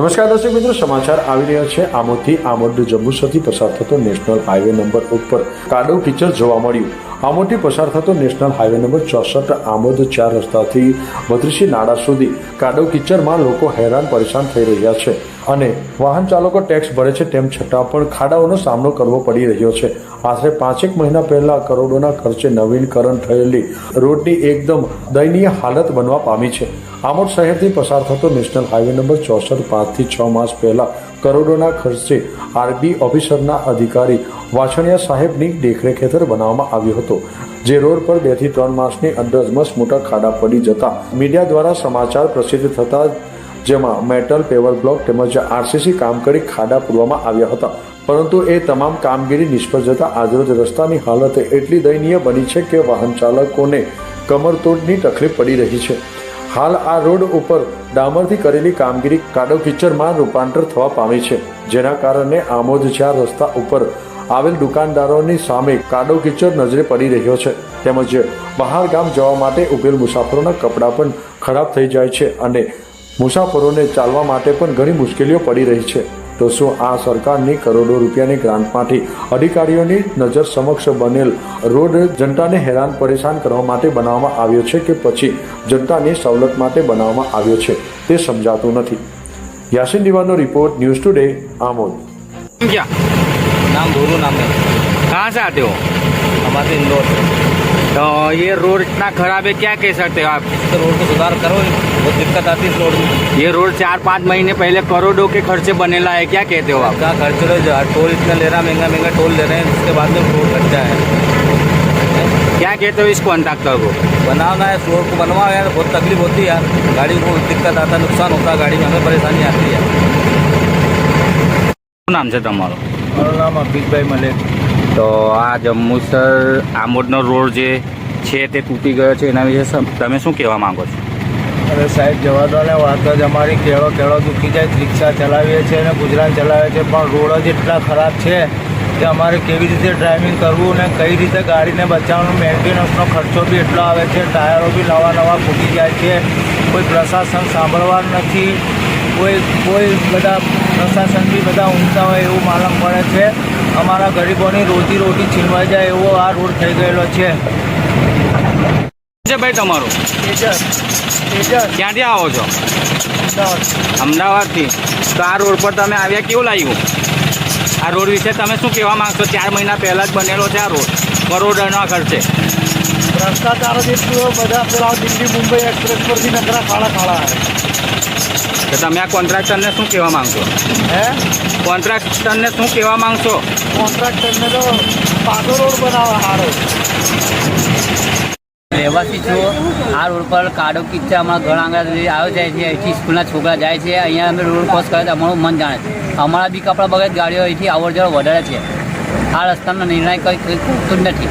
નમસ્કાર દર્શક મિત્રો, સમાચાર આવી રહ્યા છે. આમોદથી આમોદ જંબુસરથી પસાર થતો નેશનલ હાઈવે નંબર ઉપર કાદવ કિચડ જોવા મળ્યું. આમોદથી પસાર થતો નેશનલ હાઈવે નંબર ચોસઠ આમોદ ચાર રસ્તાથી બત્રીસી નાડા સુધી કાડો કિચડમાં લોકો હેરાન પરેશાન થઈ રહ્યા છે અને વાહન ચાલકો ટેક્સ ભરે છે તેમ છતાં પણ ખાડાઓનો સામનો કરવો પડી રહ્યો છે. આશરે પાંચેક મહિના પહેલા કરોડોના ખર્ચે નવીનકરણ થયેલી રોડની એકદમ દયનીય હાલત બનવા પામી છે. આમોદ શહેરથી પસાર થતો નેશનલ હાઈવે નંબર ચોસઠ પાંચથી છ માસ પહેલાં કરોડોના ખર્ચે આરબી ઓફિસરના અધિકારી વાછણિયા સાહેબની દેખરેખ હેઠળ બનાવવામાં આવ્યો હતો, જે રોડ પર બેથી ત્રણ માસની અંદર જ મસ્ત મોટા ખાડા પડી જતા મીડિયા દ્વારા સમાચાર પ્રસિદ્ધ થતા જેમાં મેટલ, પેવર બ્લોક તેમજ આરસીસી કામ કરી ખાડા પૂરવામાં આવ્યા હતા. પરંતુ એ તમામ કામગીરી નિષ્ફળ જતા આજરોજ રસ્તાની હાલત એટલી દયનીય બની છે કે વાહન ચાલકોને કમરતોડની તકલીફ પડી રહી છે. હાલ આ રોડ ઉપર ડામરથી કરેલી કામગીરી કાદવ કિચડમાં રૂપાંતર થવા પામી છે, જેના કારણે આમોદ ચાર રસ્તા ઉપર આવેલ દુકાનદારોની સામે કાડો કિચડ નજરે પડી રહ્યો છે. તેમજ બહાર ગામ જવા માટે ઉભેલ મુસાફરોના કપડાં પણ ખરાબ થઈ જાય છે અને મુસાફરોને ચાલવા માટે પણ ઘણી મુશ્કેલીઓ પડી રહી છે. તો શું આ સરકારની કરોડો રૂપિયાની ગ્રાન્ટમાંથી અધિકારીઓની નજર સમક્ષ બનેલ રોડ જનતાને હેરાન પરેશાન કરવા માટે બનાવવામાં આવ્યો છે કે પછી જનતાની સવલત માટે બનાવવામાં આવ્યો છે તે સમજાતું નથી Yasin દીવાનો report news today Amod क्या नाम भोरू नाम है कहाँ से आते हो हमारे इंदौर से तो ये रोड इतना खराब है क्या कह सकते हो आप? तो रोड को सुधार करो बहुत दिक्कत आती है रोड में। ये रोड चार पाँच महीने पहले करोड़ों के खर्चे बने ला है क्या कहते हो आप? क्या खर्चे टोल इतना ले रहा महँगा महँगा टोल ले रहे हैं उसके बाद में रोड खर्चा है क्या कहते हो इसको कॉन्ट्रैक्टर को? बनाना है रोड को बनवाओ यार बहुत तकलीफ़ होती है यार। गाड़ी को दिक्कत आता है नुकसान होता है गाड़ी में हमें परेशानी आती है। नाम से तमारो મારું નામ અભિષભાઈ મલેક. તો આ જંબુસર આમોદનો રોડ જે છે તે તૂટી ગયો છે, એના વિશે તમે શું કહેવા માંગો છો? અરે સાહેબ જવા દો ને વાત જ અમારી કેળો કેળો દુખી જાય, રિક્ષા ચલાવીએ છીએ અને ગુજરાન ચલાવીએ છીએ પણ રોડ જ એટલા ખરાબ છે કે અમારે કેવી રીતે ડ્રાઇવિંગ કરવું ને કઈ રીતે ગાડીને બચાવવાનું મેન્ટેનન્સનો ખર્ચો બી એટલો આવે છે ટાયરો બી નવા નવા ફૂટી જાય છે કોઈ પ્રશાસન સાંભળવા નથી કોઈ કોઈ બધા પ્રશાસન બી બધા ઊંઘતા હોય એવું માલમ પડે છે. અમારા ગરીબોની રોજી રોટી છીનવાઈ જાય એવો આ રોડ થઈ ગયેલો છે. ભાઈ તમારું? ક્યાંથી આવો છો? અમદાવાદથી. તો આ રોડ પર તમે આવ્યા કેવું લાગ્યું? આ રોડ વિશે તમે શું કહેવા માંગશો? ચાર મહિના પહેલાં જ બનેલો છે આ રોડ. કરોડોના ખર્ચે ભ્રષ્ટાચાર જ એટલું બધા પેલા દિલ્હી મુંબઈ એક્સપ્રેસ પરથી નકરા કાળા કાળા આવે. તો તમે આ કોન્ટ્રાક્ટરને શું કહેવા માંગશો? હે? કોન્ટ્રાક્ટરને શું કહેવા માંગશો? કોન્ટ્રાક્ટરને તો પાકો રોડ બનાવવા સારો રહેવાસી છું. આ રોડ પર કિચ્ચા અમારા ઘણા આંગણ આવ્યો જાય છે. અહીંથી સ્કૂલના છોકરા જાય છે. અહીંયા અમે રોડ ક્રોસ કરે તો અમારું મન જાણે છે. અમારા બી કપડાં બગડ ગાડીઓ અહીંથી આવડ જવડ વધારે છે. આ રસ્તાનો નિર્ણય કંઈ કંઈ નથી.